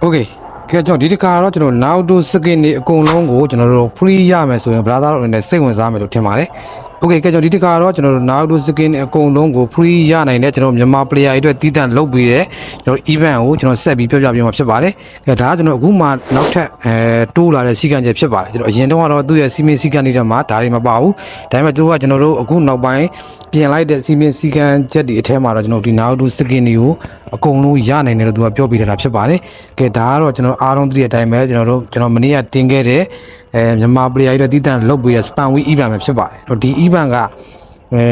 โอเคကဲကျွန်တော်ဒီတစ်ခါတော့ကျွန်တော် now to skin တွေအကုန်လုံးကိုကျွန်တော်တို့ free ရမယ်ဆိုရင် brother တို့အနေနဲ့စိတ်ဝင်စားမယ်လို့ထင်ပါတယ် OK ကဲကျွန်တော်ဒီတစ်ခါတော့ကျွန်တော်တို့ Naruto skin အကုန်လုံးကို free ရနိုင်တဲ့ကျွန်တော်မြန်မာ player တွေအတွက်တည်တံ့လုပ်ပေးတယ်ကျွန်တော် event ကိုကျွန်တော်ဆက်ပြီးပြောပြပြမှာဖြစ်ပါတယ်ကဲဒါကကျွန်တော်အခုမှနောက်ထပ်အဲတိုးလာတဲ့စီကံချက်ဖြစ်ပါတယ်ကျွန်တော်အရင်တုန်းကတော့သူ့ရဲ့စီမင်းစီကံတွေထဲမှာဒါတွေမပါဘူးဒါပေမဲ့သူကကျွန်တော်တို့အခုနောက်ပိုင်းပြင်လိုက်တဲ့စီမင်းစီကံချက်တွေအထဲမှာတော့ကျွန်တော်ဒီ Naruto skin တွေကိုအကုန်လုံးရနိုင်တယ်လို့သူကပြောပြထားတာဖြစ်ပါတယ်ကဲဒါကတော့ကျွန်တော်အားလုံးသိတဲ့အတိုင်းပဲကျွန်တော်တို့ကျွန်တော်မနေ့ကတင်ခဲ့တဲ့ အဲမြန်မာ player တွေတည်တံလုတ်ပြီးတဲ့ span win event ပဲဖြစ်ပါတယ်ဒီ event ကအဲ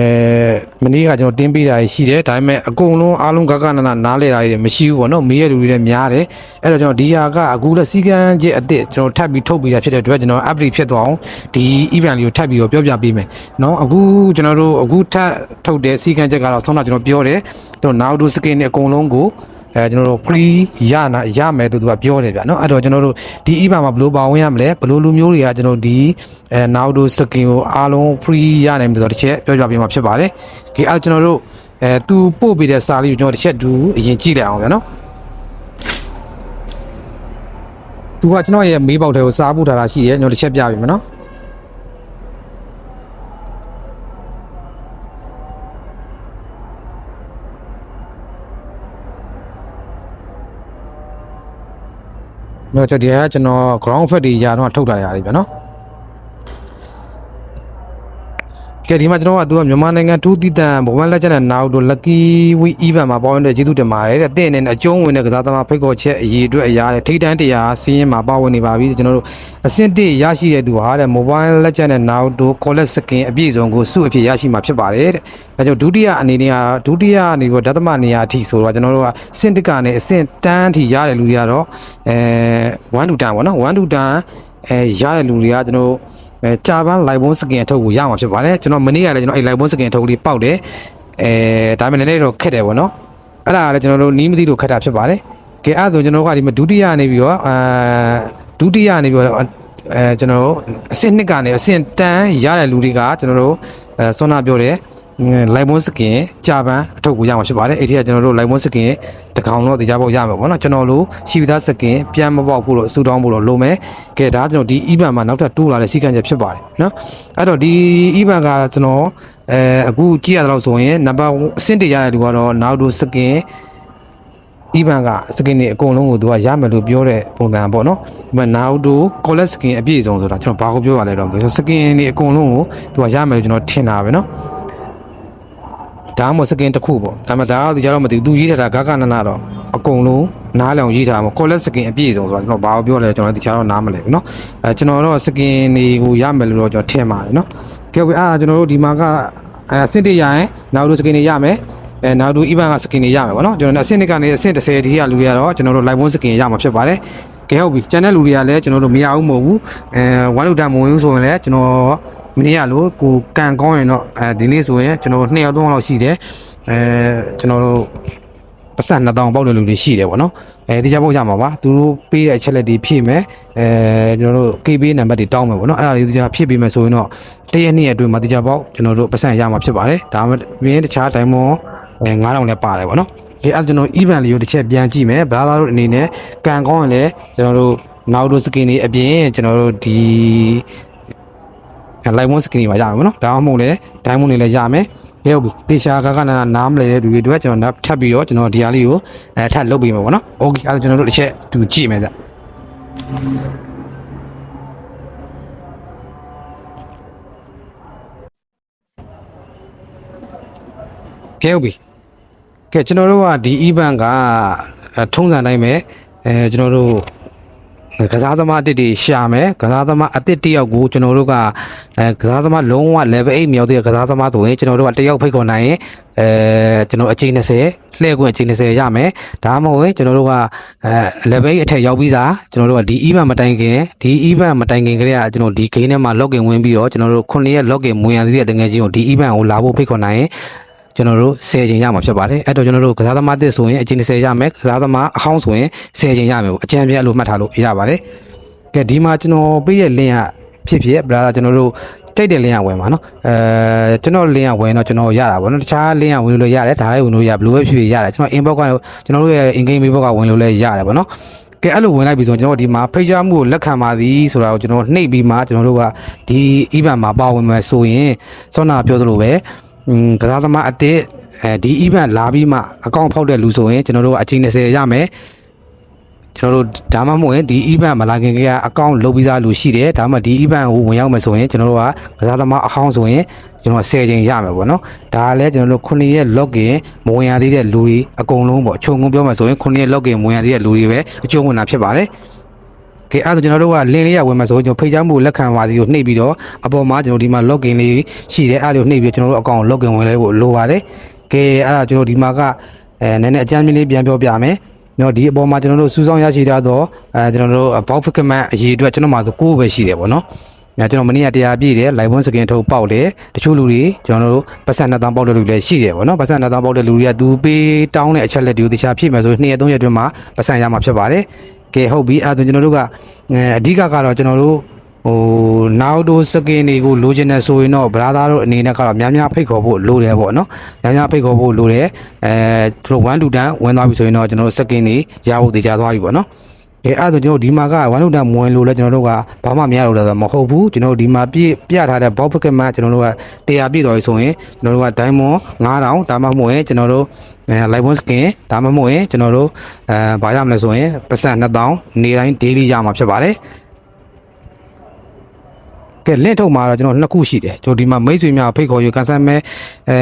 မနေ့ကကျွန်တော်တင်းပေးတာရှိတယ်ဒါပေမဲ့အကုန်လုံးအားလုံးကကနနနားလဲတာတွေမရှိဘူးပေါ့နော်မေးရလူတွေလည်းများတယ်အဲ့တော့ကျွန်တော်ဒီဟာကအခုလက်စီကန်းကျစ်အစ်စ်ကျွန်တော်ထပ်ပြီးထုတ်ပြီးတာဖြစ်တဲ့အတွက်ကျွန်တော် update ဖြစ်သွားအောင်ဒီ event လေးကိုထပ်ပြီးတော့ပြောပြပေးမယ်နော်အခုကျွန်တော်တို့အခုထပ်ထုတ်တဲ့စီကန်းကျစ်ကတော့ဆုံးတော့ကျွန်တော်ပြောတယ်ကျွန်တော် now do skin နဲ့အကုန်လုံးကို အဲကျွန်တော်တို့ free ရနာရမယ်လို့သူကပြောတယ်ဗျเนาะအဲ့တော့ကျွန်တော်တို့ဒီ event မှာဘယ်လိုပါဝင်ရမလဲဘယ်လိုလူမျိုးတွေကကျွန်တော်ဒီအဲ now do skin ကိုအားလုံး free ရနိုင်မယ်ဆိုတော့တစ်ချက်ပြောပြပေးမှာဖြစ်ပါတယ်။ဒီအဲ့ကျွန်တော်တို့အဲသူပို့ပေးတဲ့စာလေးကိုကျွန်တော်တစ်ချက်တူအရင်ကြည့်လိုက်အောင်ဗျာနော်။သူကကျွန်တော်ရဲ့မေးပေါက်တွေကိုစားဖို့ထားတာရှိတယ်ကျွန်တော်တစ်ချက်ပြပေးမယ်နော်။ တော့ကျွန်တော်ဒီကကျွန်တော် ground fat တွေရာတော့ထုတ်ထားရတယ်ဗျာနော် ကဲဒီမှာကျွန်တော်ကသူကမြန်မာနိုင်ငံထူးတည်တံဘဝလက်ချက်နဲ့နောက်တော့ lucky week event မှာပေါင်းတဲ့ကျေးဇူးတင်ပါတယ်တဲ့တဲ့အနေနဲ့အကျုံးဝင်တဲ့ကစားသမားဖိတ်ခေါ်ချက်အရေးအတွက်အရာတဲ့ထိတ်တန်းတရားစီးရင်မှာပါဝင်နေပါပြီကျွန်တော်တို့အဆင့်1ရရှိတဲ့သူဟာတဲ့ mobile လက်ချက်နဲ့နောက်တော့ collect skin အပြည့်စုံကိုစုအဖြစ်ရရှိမှာဖြစ်ပါတယ်တဲ့အဲကြောင့်ဒုတိယအနေနဲ့ကဒုတိယအနေပြီးဓသမနေရာအထိဆိုတော့ကျွန်တော်တို့ကစင့်တကနဲ့အဆင့်တန်းအထိရတဲ့လူတွေကတော့အဲ1 to 10ပေါ့နော်1 to 10အဲရတဲ့လူတွေကကျွန်တော် အဲကြာပန်း live bone skin အထုပ်ကိုရမှာဖြစ်ပါတယ်ကျွန်တော်မနေ့ကလည်းကျွန်တော်အဲ live bone skin အထုပ်လေးပေါက်တယ်အဲဒါပေမဲ့လည်းတော့ခက်တယ်ပေါ့နော်အဲ့ဒါကလည်းကျွန်တော်တို့နီးမသိလို့ခက်တာဖြစ်ပါတယ်ကဲအဲ့ဒါဆိုကျွန်တော်တို့ကဒီမှာဒုတိယနေပြီးတော့အာဒုတိယနေပြီးတော့အဲကျွန်တော်တို့အဆင့်နှစ်ကနေအဆင့်တန်းရတဲ့လူတွေကကျွန်တော်တို့အဲဆွမ်းနာပြောတယ် လိုက်မွန်စကင်ကြာပန်းအထုပ်ကိုရမှာဖြစ်ပါတယ်အဲ့ဒီကကျွန်တော်တို့လိုက်မွန်စကင်တကောင်တော့တရားပေါက်ရမှာပေါ့နော်ကျွန်တော်တို့ရှိပြီးသားစကင်ပြန်မပေါက်ဖို့လို့အဆူတောင်းဖို့လို့လိုမယ်ကဲဒါကကျွန်တော်ဒီ event မှာနောက်ထပ်တိုးလာတဲ့စီကံချက်ဖြစ်ပါတယ်နော်အဲ့တော့ဒီ event ကကျွန်တော်အဲအခုကြည့်ရတော့ဆိုရင်နံပါတ်အဆင့်တရတဲ့လူကတော့နောက်တို့စကင် even ကစကင်တွေအကုန်လုံးကိုသူကရမယ်လို့ပြောတဲ့ပုံစံပေါ့နော်ဒီမှာ now do collect skin အပြည့်စုံဆိုတာကျွန်တော်ဘာကိုပြောရလဲတော့စကင်တွေအကုန်လုံးကိုသူကရမယ်လို့ကျွန်တော်ထင်တာပဲနော် ဒါမှမဟုတ်စကင်တစ်ခုပေါ့ဒါမှဒါကဒီကြတော့မသိဘူးသူရေးထားတာဂဂနနာတော့အကုန်လုံးနားလည်အောင်ရေးထားမှာ collect skin အပြည့်စုံဆိုတာကျွန်တော်ဘာကိုပြောလဲကျွန်တော်ဒီချာတော့နားမလဲဘူးเนาะအဲကျွန်တော်တော့စကင်တွေကိုရမယ်လို့တော့ကျွန်တော်ထင်ပါတယ်เนาะကဲအဲ့ဒါကျွန်တော်တို့ဒီမှာကအဲစင့်တရရင်နောက်တို့စကင်တွေရမယ်အဲနောက်တို့ event ကစကင်တွေရမယ်ဗောနော်ကျွန်တော်အဆင့်တစ်ကနေအဆင့်30ဒီကလူတွေကတော့ကျွန်တော်တို့ live one skin ရမှာဖြစ်ပါတယ်ကဲဟုတ်ပြီကျန်တဲ့လူတွေကလည်းကျွန်တော်တို့မရဘူးမဟုတ်ဘူးအဲဝမ်းလူတန်မဝင်ဘူးဆိုရင်လည်းကျွန်တော် မနေ့ကလို့ကိုကန်ကောင်းရင်တော့အဲဒီနေ့ဆိုရင်ကျွန်တော်2ရောက်3ရောက်လောက်ရှိတယ်အဲကျွန်တော်တို့ပတ်စံ2000ပေါက်တဲ့လူတွေရှိတယ်ဗောနော်အဲဒီကြပေါက်ရမှာပါသူတို့ပေးတဲ့အချက်လက်တွေဖြည့်မယ်အဲကျွန်တော်တို့ KB နံပါတ်တွေတောင်းမယ်ဗောနော်အဲ့ဒါလေးသူကဖြည့်ပေးမယ်ဆိုရင်တော့တရက်နှစ်ရက်အတွင်းမှာဒီကြပေါက်ကျွန်တော်တို့ပတ်စံရမှာဖြစ်ပါတယ်ဒါမှမင်းတခြား diamond အဲ9000လည်းပါတယ်ဗောနော်ဒီအဲ့ကျွန်တော် event လေးကိုတစ်ချက်ပြန်ကြည့်မယ်ဘာသာတို့အနေနဲ့ကန်ကောင်းရင်လည်းကျွန်တော်တို့နောက်တို့ skin တွေအပြင်ကျွန်တော်တို့ဒီ live one skin တွေပါရမယ်ဗောနော်ဒါမှမဟုတ်လည်း diamond တွေလည်းရမယ်ကဲဟုတ်ပြီတေချာကကနာနားမလဲတဲ့လူတွေတို့ကကျွန်တော်ထပ်ပြီးတော့ကျွန်တော်ဒီဟာလေးကိုအဲထပ်လုပ်ပေးမယ်ဗောနော်โอเคအဲ့ဒါကျွန်တော်တို့တစ်ချက်သူကြည့်မယ်ဗျ ကဲဟုတ်ပြီကဲကျွန်တော်တို့ကဒီ event ကအဲထုံးစံတိုင်းပဲအဲကျွန်တော်တို့ ကစားသမားအတစ်တွေရှာမယ်ကစားသမားအတစ်တစ်ယောက်ကိုကျွန်တော်တို့ကအဲကစားသမားလုံးဝ level 8မြောက်တဲ့ကစားသမားဆိုရင်ကျွန်တော်တို့ကတစ်ယောက်ဖိတ်ခေါ်နိုင်ရင်အဲကျွန်တော်အချိန်20လှည့်ခွင့်အချိန်20ရမယ်ဒါမှမဟုတ်ရင်ကျွန်တော်တို့ကအဲ level 8အထက်ရောက်ပြီးသားကျွန်တော်တို့ကဒီ event မတိုင်ခင်ဒီ event မတိုင်ခင်ကတည်းကကျွန်တော်ဒီ game ထဲမှာ login ဝင်ပြီးတော့ကျွန်တော်တို့9ရက် login ဝင်ရသေးတဲ့တကယ်ချင်းကိုဒီ event ကိုလာဖို့ဖိတ်ခေါ်နိုင်ရင် ကျွန်တော်တို့10ချိန်ရမှာဖြစ်ပါတယ်အဲ့တော့ကျွန်တော်တို့ကစားသမားတစ်ဆိုရင်အချိန်20ရမယ်ကစားသမားအဟောင်းဆိုရင်10ချိန်ရမယ်ပေါ့အကြံပြအဲ့လိုမှတ်ထားလို့ရပါတယ်ကဲဒီမှာကျွန်တော်ပေးရဲ့ link ကဖြစ်ဖြစ် brother ကျွန်တော်တို့တိုက်တဲ့ link ကဝင်ပါနော်အဲကျွန်တော် link ကဝင်တော့ကျွန်တော်ရတာပေါ့နော်တခြား link ကဝင်လို့လည်းရတယ်ဒါလည်းဝင်လို့ရဘယ်လိုပဲဖြစ်ဖြစ်ရတယ်ကျွန်တော် inbox ကကျွန်တော်တို့ရဲ့ in game inbox ကဝင်လို့လည်းရတယ်ပေါ့နော်ကကဲအဲ့လိုဝင်လိုက်ပြီဆိုရင်ကျွန်တော်တို့ဒီမှာဖိတ်ကြားမှုကိုလက်ခံပါသည်ဆိုတာကိုကျွန်တော်တို့နှိပ်ပြီးမှကျွန်တော်တို့ကဒီ event မှာပါဝင်မယ်ဆိုရင်စောနာပြောသလိုပဲอืม ကစားသမားအစ်စ်အဲဒီ event လာပြီးမှအကောင့်ဖောက်တဲ့လူဆိုရင်ကျွန်တော်တို့ကအချိန်20ရမယ်ကျွန်တော်တို့ဒါမှမဟုတ်ရင်ဒီ event မလာခင်ကကအကောင့်လုပ်ပြီးသားလူရှိတယ်ဒါမှမဟုတ်ဒီ event ကိုဝင်ရောက်မယ်ဆိုရင်ကျွန်တော်တို့ကကစားသမားအဟောင်းဆိုရင်ကျွန်တော်10ချိန်ရမယ်ပေါ့နော်ဒါကလည်းကျွန်တော်တို့9ရက် login မဝင်ရသေးတဲ့လူတွေအကုန်လုံးပေါ့အချုံငုံပြောမှဆိုရင်9ရက် login မဝင်ရသေးတဲ့လူတွေပဲအကျုံးဝင်တာဖြစ်ပါတယ် ကဲအဲ့ဒါဆိုကျွန်တော်တို့ကလင်းလေးရဝင်မှာဆိုကျွန်တော်ဖိတ်ကြားမှုကိုလက်ခံပါစီကိုနှိပ်ပြီးတော့အပေါ်မှာကျွန်တော်ဒီမှာ login လေးရှိတယ်အဲ့ဒါကိုနှိပ်ပြီးကျွန်တော်တို့အကောင့် login ဝင်လဲဖို့လိုပါတယ်ကဲအဲ့ဒါကျွန်တော်ဒီမှာကအဲနည်းနည်းအကြမ်းမြင်လေးပြန်ပြောပြမယ်နော်ဒီအပေါ်မှာကျွန်တော်တို့စူးစောင်းရရှိထားတော့အဲကျွန်တော်တို့ box figment အရေးအတွက်ကျွန်တော်မှာဆို9ပဲရှိတယ်ပေါ့နော်ညကျွန်တော်မနေ့ကတရားပြည့်တယ် live one skin ထုတ်ပေါက်တယ်တချို့လူတွေကျွန်တော်တို့ပတ်စံနှစ်တောင်းပေါက်တဲ့လူတွေလည်းရှိတယ်ပေါ့နော်ပတ်စံနှစ်တောင်းပေါက်တဲ့လူတွေကသူပေးတောင်းတဲ့အချက်လက်တွေကိုတခြားဖြည့်မယ်ဆိုရင်2ရက်3ရက်အတွင်းမှာပတ်စံရမှာဖြစ်ပါတယ် ကဲဟုတ်ပြီအဲ့ဒါဆိုကျွန်တော်တို့ကအဲအဓိကကတော့ကျွန်တော်တို့ဟိုနောက်တို့စကင်တွေကိုလိုချင်တယ်ဆိုရင်တော့ဗလာသားတို့အနေနဲ့ကတော့များများဖိတ်ခေါ်ဖို့လိုတယ်ပေါ့နော်များများဖိတ်ခေါ်ဖို့လိုတယ်အဲသူတို့1 to 10ဝင်သွားပြီဆိုရင်တော့ကျွန်တော်တို့စကင်တွေရဖို့တည်ကြသွားပြီပေါ့နော်ကဲအဲ့ဒါဆိုကျွန်တော်တို့ဒီမှာက1 to 10ဝင်လို့လဲကျွန်တော်တို့ကဘာမှမရလို့လဲဆိုတော့မဟုတ်ဘူးကျွန်တော်တို့ဒီမှာပြည့်ပြထားတဲ့ box pocket မှာကျွန်တော်တို့က100ပြည့်သွားပြီဆိုရင်ကျွန်တော်တို့က diamond 9000ဒါမှမဟုတ်ရင်ကျွန်တော်တို့ အဲ live one skin ဒါမှမဟုတ်ရင်ကျွန်တော်တို့အဲဘာရမလဲဆိုရင်ပတ်စံ2000နေတိုင်း daily ရမှာဖြစ်ပါတယ်ကဲလင့်ထုတ်မှာတော့ကျွန်တော်နှစ်ခုရှိတယ်ကျွန်တော်ဒီမှာမိတ်ဆွေများဖိတ်ခေါ်ယူကန်ဆယ်မဲအဲ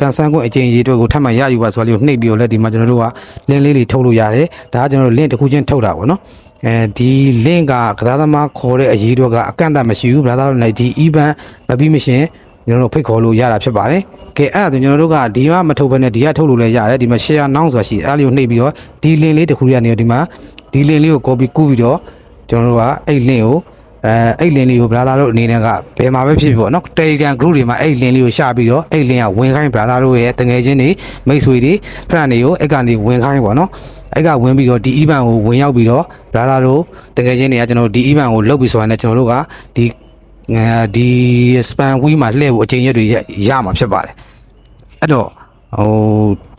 ကန်ဆယ်ကွန်းအကျင့်ရေးတို့ကိုထပ်မံရယူပါဆိုလို့နှိပ်ပြီးတော့လက်ဒီမှာကျွန်တော်တို့ကလင်းလေးတွေထုတ်လို့ရတယ်ဒါကကျွန်တော်တို့လင့်တစ်ခုချင်းထုတ်တာပေါ့နော်အဲဒီလင့်ကကစားသမားခေါ်တဲ့အရေးတော့ကအကန့်အသတ်မရှိဘူးဘလာသားတို့လည်းဒီ event မပြီးမရှင် ကျွန်တော်တို့ဖိတ်ခေါ်လို့ရတာဖြစ်ပါတယ်ကဲအဲ့ဒါဆိုကျွန်တော်တို့ကဒီမှာမထုတ်ဘဲနဲ့ဒီကထုတ်လို့လည်းရတယ်ဒီမှာ share now ဆိုတာရှိတယ်အဲ့ဒါလေးကိုနှိပ်ပြီးတော့ဒီ link လေးတစ်ခုရနေတော့ဒီမှာဒီ link လေးကို copy ကူးပြီးတော့ကျွန်တော်တို့ကအဲ့ link ကိုအဲအဲ့ link လေးကို brother တို့အနေနဲ့ကဘယ်မှာပဲဖြစ်ဖြစ်ပေါ့နော် Telegram group တွေမှာအဲ့ link လေးကိုရှာပြီးတော့အဲ့ link ကဝင်ခိုင်း brother တို့ရဲ့တငယ်ချင်းတွေမိတ်ဆွေတွေ friend တွေကိုအဲ့ကနေဝင်ခိုင်းပေါ့နော်အဲ့ကဝင်ပြီးတော့ဒီ event ကိုဝင်ရောက်ပြီးတော့ brother တို့တကယ်ချင်းတွေကကျွန်တော်တို့ဒီ event ကိုလုပ်ပြီးဆိုရင်လည်းကျွန်တော်တို့ကဒီ အဲဒီ span week မှာလှည့်ဖို့အချိန်ရက်တွေရရမှာဖြစ်ပါတယ်အဲ့တော့ဟို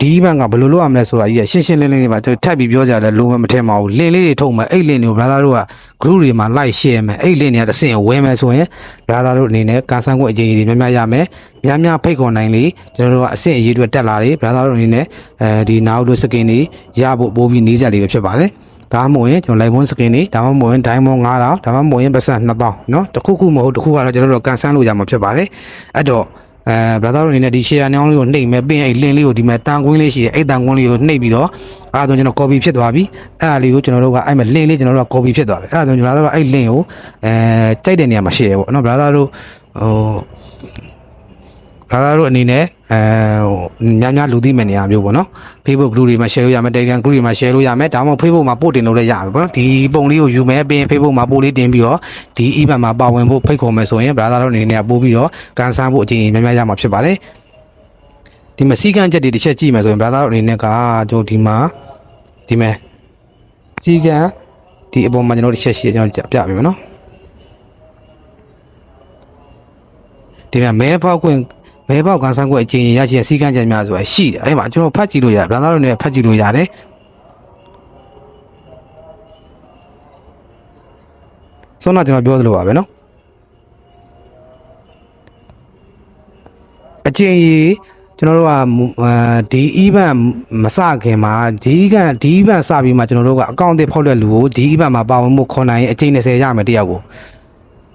ဒီဘက်ကဘယ်လိုလုပ်ရမလဲဆိုတာကြီးကရှင်းရှင်းလင်းလင်းလေးပါထပ်ပြီးပြောကြတယ်လုံးဝမထင်ပါဘူးလင်းလေးတွေထုတ်မယ်အဲ့လင်းတွေကို brother တို့က group တွေမှာ like share မယ်အဲ့လင်းတွေကတစ်ဆင့်ဝယ်မယ်ဆိုရင် brother တို့အနေနဲ့ကန်ဆန်းခွင့်အချိန်ကြီးတွေများများရမယ်များများဖိတ်ခေါ်နိုင်လေကျွန်တော်တို့ကအဆင့်အရေးတွေတက်လာတယ် brother တို့အနေနဲ့အဲဒီနောက်တို့ skin တွေရဖို့ပို့ပြီးနီးစက်လေးပဲဖြစ်ပါတယ် ဒါမှမဟုတ်ရင်ကျွန်တော် live one skin တွေဒါမှမဟုတ်ရင် diamond 9000ဒါမှမဟုတ်ရင်ပတ်စံ2000เนาะတစ်ခုခုမဟုတ်တစ်ခုကတော့ကျွန်တော်တို့ကန်ဆန်းလို့ရမှာဖြစ်ပါတယ်အဲ့တော့အဲ brother တို့အနေနဲ့ဒီ share နှောင်းလေးကိုနှိပ်မယ်ပြီးရင်အဲ့ link လေးကိုဒီမှာတန်ကွင်းလေးရှိတယ်အဲ့တန်ကွင်းလေးကိုနှိပ်ပြီးတော့အဲဒါဆိုကျွန်တော် copy ဖြစ်သွားပြီအဲ့ဒါလေးကိုကျွန်တော်တို့ကအဲ့မှာ link လေးကျွန်တော်တို့က copy ဖြစ်သွားပြီအဲ့ဒါဆိုကျွန်တော်တို့ကအဲ့ link ကိုအဲကြိုက်တဲ့နေရာမှာ share ပေါ့နော် brother တို့ဟို ဒါကတော့အနေနဲ့အဲဟိုများများလူသိမဲ့နေရာမျိုးပေါ့နော် Facebook group တွေမှာ share လို့ရမယ် Telegram group တွေမှာ share လို့ရမယ်ဒါမှမဟုတ် Facebook မှာပို့တင်လို့လည်းရမယ်ပေါ့နော်ဒီပုံလေးကိုယူမယ်ပြီးရင် Facebook မှာပို့လေးတင်ပြီးတော့ဒီ event မှာပါဝင်ဖို့ဖိတ်ခေါ်မယ်ဆိုရင် brother တို့အနေနဲ့ပို့ပြီးတော့ကန်ဆန်းဖို့အချိန်များများရမှာဖြစ်ပါတယ်ဒီမှာစီကန်းချက်တွေတစ်ချက်ကြည့်မယ်ဆိုရင် brother တို့အနေနဲ့ကကျွန်တော်ဒီမှာဒီမဲ့စီကန်းဒီအပေါ်မှာကျွန်တော်တစ်ချက်ရှိတယ်ကျွန်တော်ပြပြပေးမယ်နော်ဒီမှာမဲပေါက်ကွင်း မဲပေါက်ကန်ဆန်းကွက်အချင်းရရှိတဲ့စီကန်းချက်များဆိုတာရှိတယ်အဲ့မှာကျွန်တော်ဖတ်ကြည့်လို့ရတယ်ဗလာသားတို့လည်းဖတ်ကြည့်လို့ရတယ်ဆုံးတော့ကျွန်တော်ပြောသလိုပါပဲเนาะအချင်းကြီးကျွန်တော်တို့ကဒီ event မစခင်မှာဒီကဒီ event စပြီးမှကျွန်တော်တို့ကအကောင့်အသစ်ဖောက်တဲ့လူကိုဒီ event မှာပါဝင်မှုခေါ်နိုင်ရင်အချင်း20ရမယ်တယောက်ကို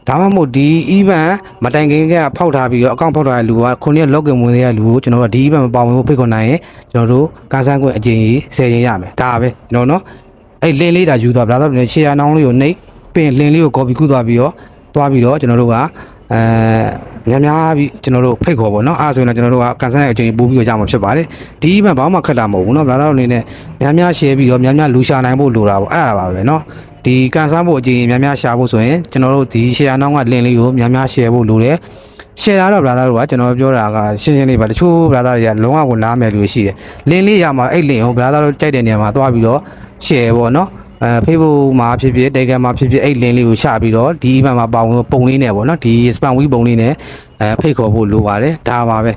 ဒါမှမဟုတ်ဒီ event မတိုင်ခင်ကဖောက်ထားပြီးတော့အကောင့်ဖောက်ထားတဲ့လူကခုနှစ် login ဝင်တဲ့လူကိုကျွန်တော်တို့ဒီ event မပါဝင်ဖို့ဖိတ်ခေါ်နိုင်ရင်ကျွန်တော်တို့ကန်ဆန်းခွင့်အကျဉ်းကြီး10ရင်ရမယ်ဒါပဲကျွန်တော်နော်အဲ့ link လေးဒါယူသွားဗလာတော့ share နောင်းလေးကိုနှိပ်ပင် link လေးကို copy ကူးသွားပြီးတော့သွားပြီးတော့ကျွန်တော်တို့ကအဲများများပြီးကျွန်တော်တို့ဖိတ်ခေါ်ပါတော့အားဆိုရင်တော့ကျွန်တော်တို့ကကန်ဆန်းရဲ့အကျဉ်းပို့ပြီးတော့ရမှာဖြစ်ပါတယ်ဒီ event ဘာမှခက်တာမဟုတ်ဘူးเนาะဗလာတော့အနေနဲ့များများ share ပြီးတော့များများလူရှာနိုင်ဖို့လိုတာပေါ့အဲ့ဒါပါပဲเนาะ ဒီကန်ဆန်းဖို့အကြိမ်များများရှာဖို့ဆိုရင်ကျွန်တော်တို့ဒီ share နောင်းက link လေးကိုများများ share ဖို့လိုတယ် share ရတော့ brother တို့ကကျွန်တော်ပြောတာကရှင်းရှင်းလေးပါတချို့ brother တွေကလုံးဝကိုနားမယ်လို့ရှိတယ် link လေးရမှာအဲ့ link ကို brother တို့ကြိုက်တဲ့နေရာမှာသွားပြီးတော့ share ပေါ့နော်အဲ Facebook မှာဖြစ်ဖြစ် Telegram မှာဖြစ်ဖြစ်အဲ့ link လေးကိုရှာပြီးတော့ဒီ event မှာပါဝင်ပုံလေးနဲ့ပေါ့နော်ဒီ spam week ပုံလေးနဲ့အဲဖိတ်ခေါ်ဖို့လိုပါတယ်ဒါပါပဲ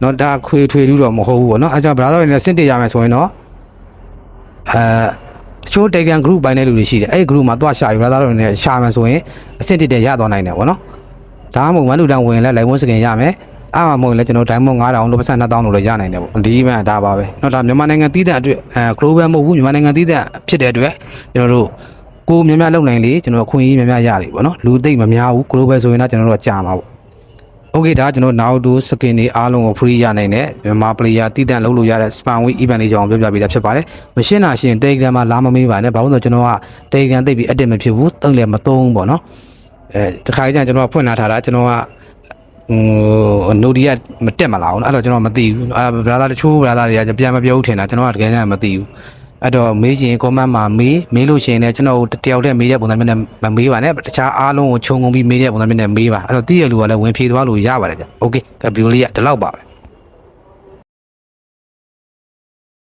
เนาะဒါခွေထွေလူတော့မဟုတ်ဘူးပေါ့နော်အဲကြောင့် brother တွေနဲ့စင့်တရရမယ်ဆိုရင်တော့အဲ တချို့ Telegram group ပိုင်းတဲ့လူတွေရှိတယ်အဲ့ဒီ group မှာသွားရှာယူလာသားတို့နဲ့ရှာမှန်ဆိုရင်အဆင့်တစ်တဲ့ရသွားနိုင်တယ်ဗောနော်ဒါမှမဟုတ်ဝမ်းလူတန်းဝင်လဲလိုက်ဝန်းစကင်ရမယ်အားမမဟုတ်ရင်လည်းကျွန်တော် diamond 9000လို့ပတ်စံ2000လို့လည်းရနိုင်တယ်ဗောဒီမှဒါပါပဲเนาะဒါမြန်မာနိုင်ငံတည်တဲ့အတွက်အဲ global မဟုတ်ဘူးမြန်မာနိုင်ငံတည်တဲ့ဖြစ်တဲ့အတွက်ကျွန်တော်တို့ကိုများများလုံနိုင်လေကျွန်တော်အခွင့်အရေးများများရတယ်ဗောနော်လူသိမ့်မများဘူး global ဆိုရင်တော့ကျွန်တော်တို့ကကြာမှာဗော Okay ဒါကျွန်တော် Naruto skin တွေအားလုံးကို free ရနိုင်တဲ့မြန်မာ player တည်တံ့လုပ်လို့ရတဲ့ spam week event လေးကြောင့်ပြောပြပေးတာဖြစ်ပါတယ်။မရှင်းတာရှင်း Telegram မှာလာမမေးပါနဲ့။ဘာလို့လဲဆိုတော့ကျွန်တော်က Telegram သိပ်ပြီး active မဖြစ်ဘူး။တုံးလည်းမတုံးပေါ့နော်။အဲတခါကြီးကျရင်ကျွန်တော်ကဖွင့်လာထားတာကျွန်တော်ကဟိုနိုဒီကမတက်မလာဘူးနော်အဲ့တော့ကျွန်တော်မသိဘူးအာဘရာသာတချို့ဘရာသာတွေကပြန်မပြောဘူးထင်တာကျွန်တော်ကတကယ်ကျမသိဘူး အဲ့တော့မေးချင် comment မှာမေးမေးလို့ရှိရင်လည်းကျွန်တော်တယောက်တည်းမေးတဲ့ပုံစံမျိုးနဲ့မမေးပါနဲ့တခြားအားလုံးကိုခြုံငုံပြီးမေးတဲ့ပုံစံမျိုးနဲ့မေးပါအဲ့တော့တည့်ရလူကလည်းဝင်ဖြေသွားလို့ရပါတယ်ဗျ okay ကဗီဒီယိုလေးကဒီလောက်ပါပဲ